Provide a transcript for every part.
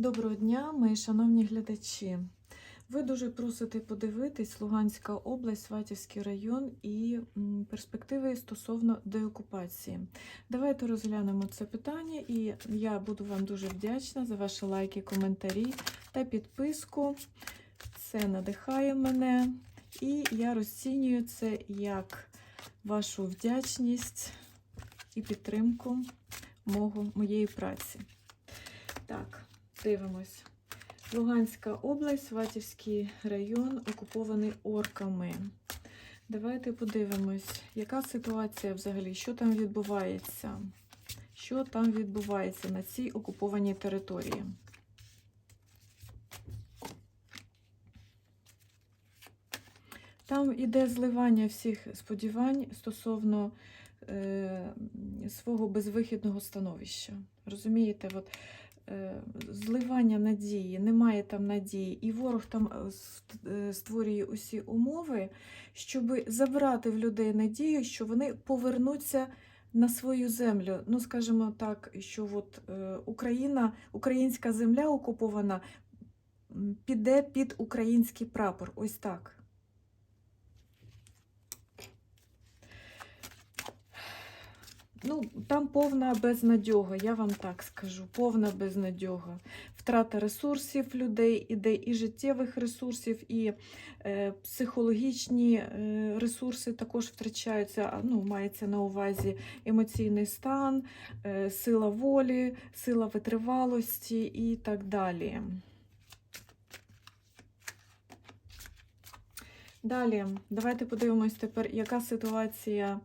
Доброго дня, мої шановні глядачі. Ви дуже просите подивитись Луганська область, Сватівський район і перспективи стосовно деокупації. Давайте розглянемо це питання, і я буду вам дуже вдячна за ваші лайки, коментарі та підписку. Це надихає мене, і я розцінюю це як вашу вдячність і підтримку мого, моєї праці. Так, дивимось. Луганська область, Сватівський район, окупований орками. Давайте подивимось, яка ситуація взагалі, що там відбувається? Що там відбувається на цій окупованій території? Там іде зливання всіх сподівань стосовно е, свого безвихідного становища. Розумієте, от, зливання надії, немає там надії, і ворог там е, е, створює усі умови, щоб забрати в людей надію, що вони повернуться на свою землю. Ну, скажімо так, що от, е, Україна, українська земля окупована піде під український прапор. Ось так. Ну, там повна безнадьога, я вам так скажу, повна безнадьога. Втрата ресурсів людей, іде і життєвих ресурсів, і е, психологічні е, ресурси також втрачаються. Ну, мається на увазі емоційний стан, е, сила волі, сила витривалості і так далі. Далі, давайте подивимось тепер, яка ситуація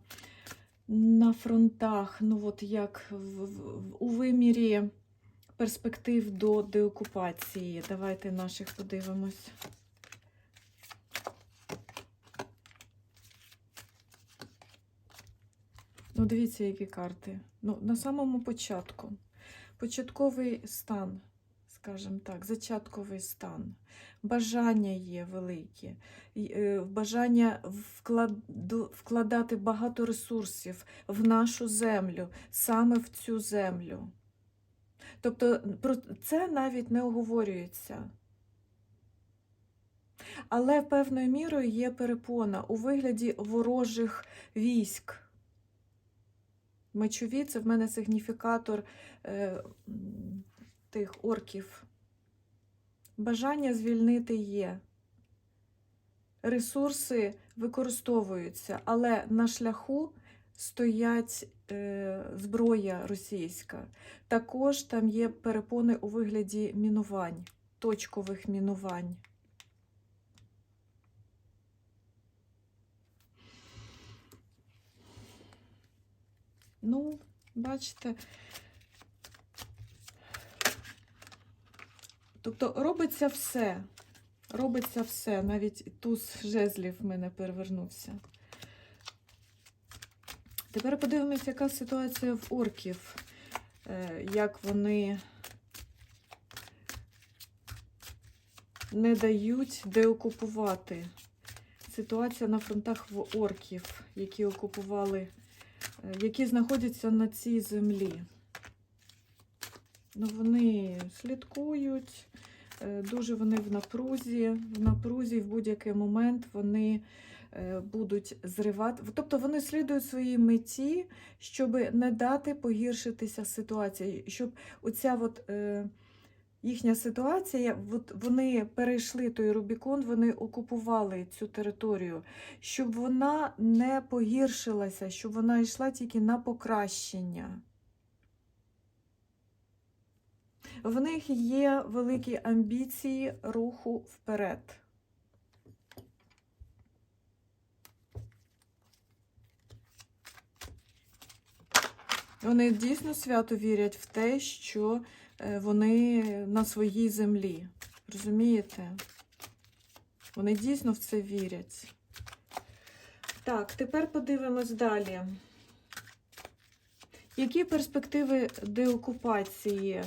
на фронтах, ну от як в, в, у вимірі перспектив до деокупації. Давайте наших подивимось. Ну, дивіться, які карти. Ну, на самому початку. Початковий стан, скажімо так, зачатковий стан. Бажання є великі, е, бажання вкладати багато ресурсів в нашу землю, саме в цю землю. Тобто про це навіть не оговорюється. Але певною мірою є перепона у вигляді ворожих військ. Мечові це в мене сигніфікатор е, тих орків. Бажання звільнити є. Ресурси використовуються, але на шляху стоять е, зброя російська. Також там є перепони у вигляді мінувань, точкових мінувань. Ну, бачите. Тобто робиться все. Робиться все. Навіть туз жезлів в мене перевернувся. Тепер подивимося, яка ситуація в орків. Е, Як вони не дають деокупувати. Ситуація на фронтах в орків, які окупували, е, які знаходяться на цій землі. Ну, вони слідкують, е, дуже вони в напрузі, в напрузі в будь-який момент вони е, будуть зривати. Тобто вони слідують своїй меті, щоб не дати погіршитися ситуації, щоб оця от, е, їхня ситуація, от вони перейшли той Рубікон, вони окупували цю територію, щоб вона не погіршилася, щоб вона йшла тільки на покращення. В них є великі амбіції руху вперед. Вони дійсно свято вірять в те, що е, вони на своїй землі. Розумієте? Вони дійсно в це вірять. Так, тепер подивимось далі. Які перспективи деокупації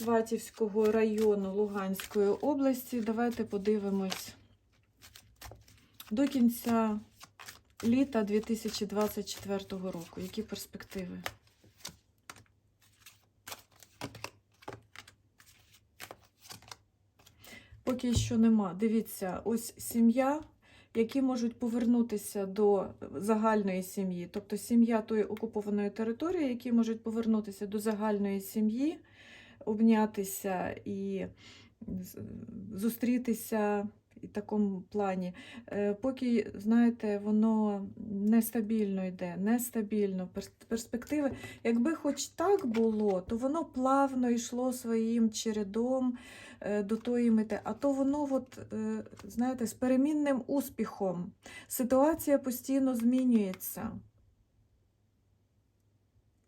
Сватівського району Луганської області? Давайте подивимось до кінця літа 2024 року. Які перспективи? поки що нема. Дивіться, ось сім'я, які можуть повернутися до загальної сім'ї, тобто сім'я тої окупованої території, які можуть повернутися до загальної сім'ї, обнятися і зустрітися і такому плані. Е, Поки, знаєте, воно нестабільно йде, нестабільно. Перспективи, якби хоч так було, то воно плавно йшло своїм чередом е, до тої мети. А то воно, от, е, знаєте, з перемінним успіхом. Ситуація постійно змінюється.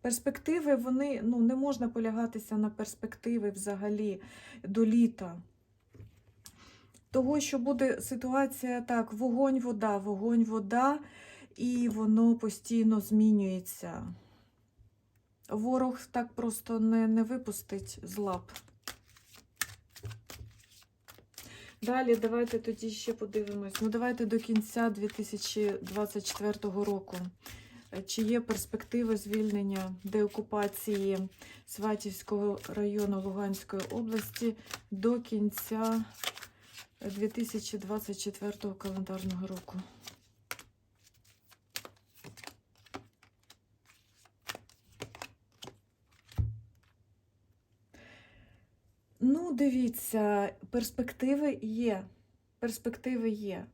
Перспективи, вони ну, не можна полягатися на перспективи взагалі до літа. Того, що буде ситуація так, вогонь, вода, вогонь, вода, і воно постійно змінюється. Ворог так просто не, не випустить з лап. Далі давайте тоді ще подивимось. Ну, давайте до кінця 2024 року. Чи є перспективи звільнення деокупації Сватівського району Луганської області до кінця 2024 календарного року? Ну, дивіться, перспективи є. Перспективи є.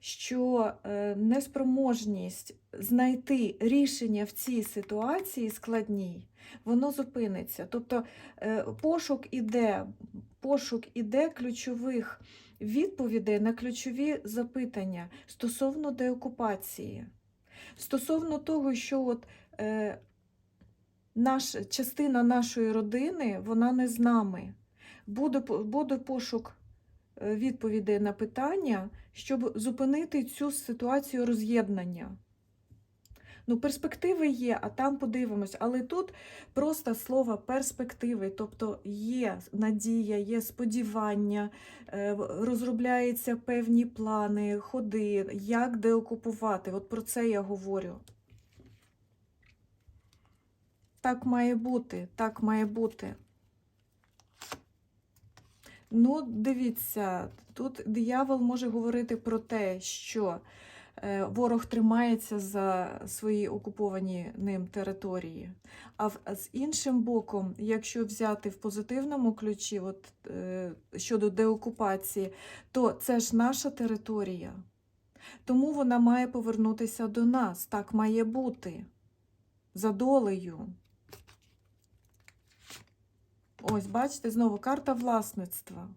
Що е, неспроможність знайти рішення в цій ситуації складній, воно зупиниться. Тобто е, пошук іде, пошук іде ключових відповідей на ключові запитання стосовно деокупації, стосовно того, що от, е, наш, частина нашої родини вона не з нами. Буде, буде пошук відповідей на питання, щоб зупинити цю ситуацію роз'єднання. Ну, перспективи є, а там подивимось. Але тут просто слово перспективи, тобто є надія, є сподівання, е, розробляються певні плани, ходи, як деокупувати. От про це я говорю. Так має бути, так має бути. Ну, дивіться, тут диявол може говорити про те, що е, ворог тримається за свої окуповані ним території. А з іншим боком, якщо взяти в позитивному ключі, от, е, щодо деокупації, то це ж наша територія. Тому вона має повернутися до нас. Так має бути. За долею. Ось, бачите, знову карта власництва.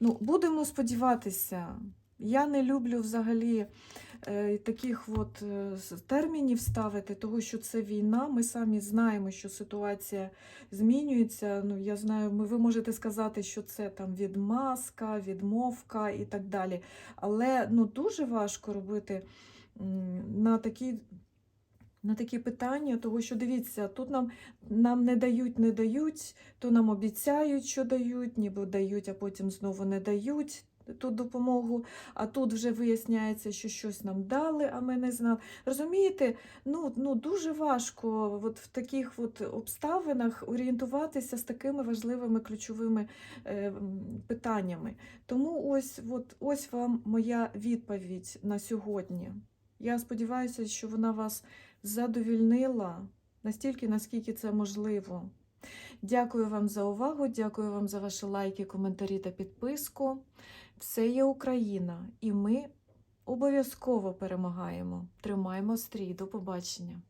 Ну, будемо сподіватися. Я не люблю взагалі е, таких от е, термінів ставити, того, що це війна. Ми самі знаємо, що ситуація змінюється. Ну, я знаю, ми, ви можете сказати, що це там відмазка, відмовка і так далі. Але ну, дуже важко робити на такі. На такі питання, того що дивіться, тут нам, нам не дають, не дають, то нам обіцяють, що дають, ніби дають, а потім знову не дають ту допомогу. А тут вже виясняється, що щось нам дали, а ми не знали. Розумієте, ну, ну дуже важко от в таких от обставинах орієнтуватися з такими важливими ключовими е, питаннями. Тому ось, от, ось вам моя відповідь на сьогодні. Я сподіваюся, що вона вас задовільнила настільки, наскільки це можливо. Дякую вам за увагу, дякую вам за ваші лайки, коментарі та підписку. Все є Україна, і ми обов'язково перемагаємо. Тримаємо стрій. До побачення!